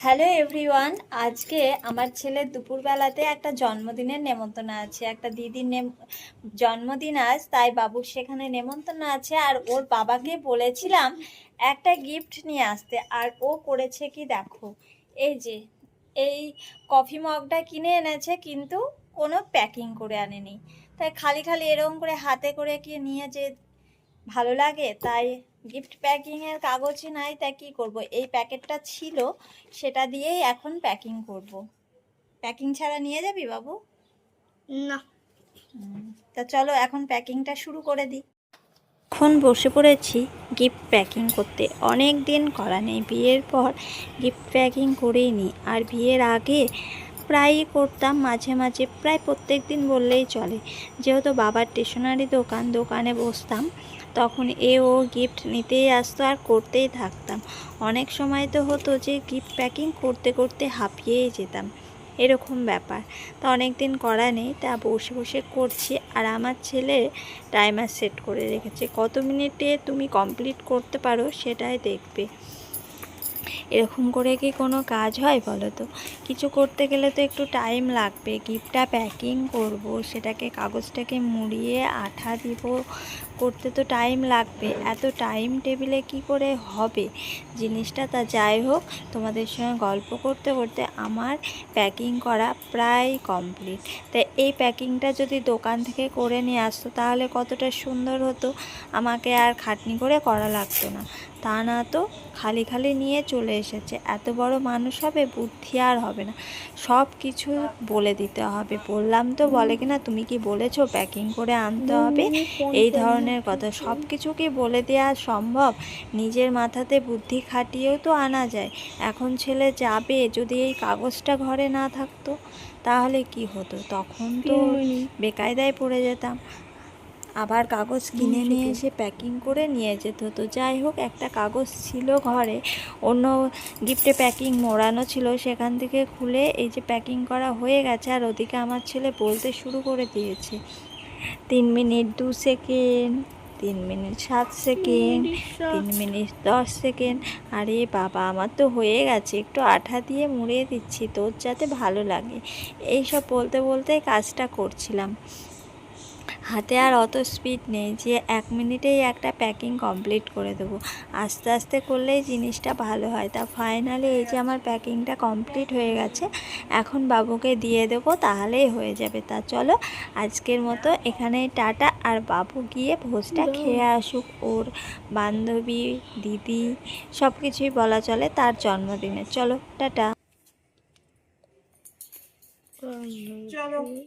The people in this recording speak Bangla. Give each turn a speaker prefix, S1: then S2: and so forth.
S1: হ্যালো এভরিওয়ান আজকে আমার ছেলের দুপুরবেলাতে একটা জন্মদিনের নেমন্তন্ন আছে। একটা দিদির নেম জন্মদিন আজ, তাই বাবুর সেখানে নেমন্তন্ন আছে। আর ওর বাবাকে বলেছিলাম একটা গিফট নিয়ে আসতে। আর ও করেছে কি দেখো? এই যে, এই কফি মগটা কিনে এনেছে, কিন্তু কোনো প্যাকিং করে আনেনি। তাই খালি খালি এরকম করে হাতে করে কি নিয়ে যে ভালো লাগে, তাই গিফট প্যাকিংয়ের কাগজই নাই তা কী করব? এই প্যাকেটটা ছিল সেটা দিয়েই এখন প্যাকিং করব। প্যাকিং ছাড়া নিয়ে যাবি বাবু?
S2: না।
S1: তা চলো এখন প্যাকিংটা শুরু করে দিই। এখন বসে পড়েছি গিফট প্যাকিং করতে। অনেক দিন করা নেই বিয়ের পর গিফট প্যাকিং করেই নিই আর বিয়ের আগে প্রায়ই করতাম মাঝে মাঝে প্রায় প্রত্যেক দিন বললেই চলে। যেহেতু বাবার স্টেশনারি দোকান দোকানে বসতাম তখন এ ও গিফট নিতেই আসতো আর করতেই থাকতাম। অনেক সময় তো হতো যে গিফট প্যাকিং করতে করতে হাঁপিয়েই যেতাম। এরকম ব্যাপার। তো অনেক দিন করা নেই, তা বসে বসে করছি। আর আমার ছেলে টাইমার সেট করে রেখেছে। কত মিনিটে তুমি কমপ্লিট করতে পারো সেটাই দেখবে। এরকম করে কি কোনো কাজ হয় বলো তো? কিছু করতে গেলে তো একটু টাইম লাগবে। গিফটটা প্যাকিং করব, সেটাকে কাগজটাকে মুড়িয়ে আঠা দিব, করতে তো টাইম লাগবে। এত টাইম টেবিলে কি করে হবে? জিনিসটা তা যাই হোক, তোমাদের সঙ্গে গল্প করতে করতে আমার প্যাকিং করা প্রায় কমপ্লিট তাই এই প্যাকিংটা যদি দোকান থেকে করে নিয়ে আসতো, তাহলে কতটা সুন্দর হতো? আমাকে আর খাটনি করে করা লাগতো না। তা না তো খালি খালি নিয়ে এসেছে। এত বড় মানুষ হবে বুদ্ধি আর হবে না। সব কিছু বলে দিতে হবে। বললাম তো বলে কি না তুমি কি বলেছ? প্যাকিং করে আনতে হবে। এই ধরনের কথা। সব কিছু কি বলে দেওয়া সম্ভব। নিজের মাথাতে বুদ্ধি খাটিয়েও তো আনা যায়। এখন ছেলে যাবে যদি এই কাগজটা ঘরে না থাকতো তাহলে কি হতো? তখন তো বেকায়দায় পড়ে যেতাম। আবার কাগজ কিনে নিয়ে এসে প্যাকিং করে নিয়ে যেত। তো যাই হোক একটা কাগজ ছিল ঘরে অন্য গিফটে প্যাকিং মোড়ানো ছিল সেখান থেকে খুলে এই যে প্যাকিং করা হয়ে গেছে আর ওদিকে আমার ছেলে বলতে শুরু করে দিয়েছে। তিন মিনিট দু সেকেন্ড তিন মিনিট সাত সেকেন্ড তিন মিনিট দশ সেকেন্ড। আরে বাবা আমার তো হয়ে গেছে একটু আঠা দিয়ে মুড়িয়ে দিচ্ছি তোর যাতে ভালো লাগে। এইসব বলতে বলতে কাজটা করছিলাম। হাতে আর অত স্পিড নেই যে এক মিনিটেই একটা প্যাকিং কমপ্লিট করে দেবো। আস্তে আস্তে করলেই জিনিসটা ভালো হয়। তা ফাইনালি এই যে আমার প্যাকিংটা কমপ্লিট হয়ে গেছে এখন বাবুকে দিয়ে দেবো তাহলেই হয়ে যাবে। তা চলো আজকের মতো এখানেই টাটা। আর বাবু গিয়ে ভোজটা খেয়ে আসুক। ওর বান্ধবী দিদি সব কিছুই বলা চলে তার জন্মদিনে। চলো টাটা।
S2: চলো।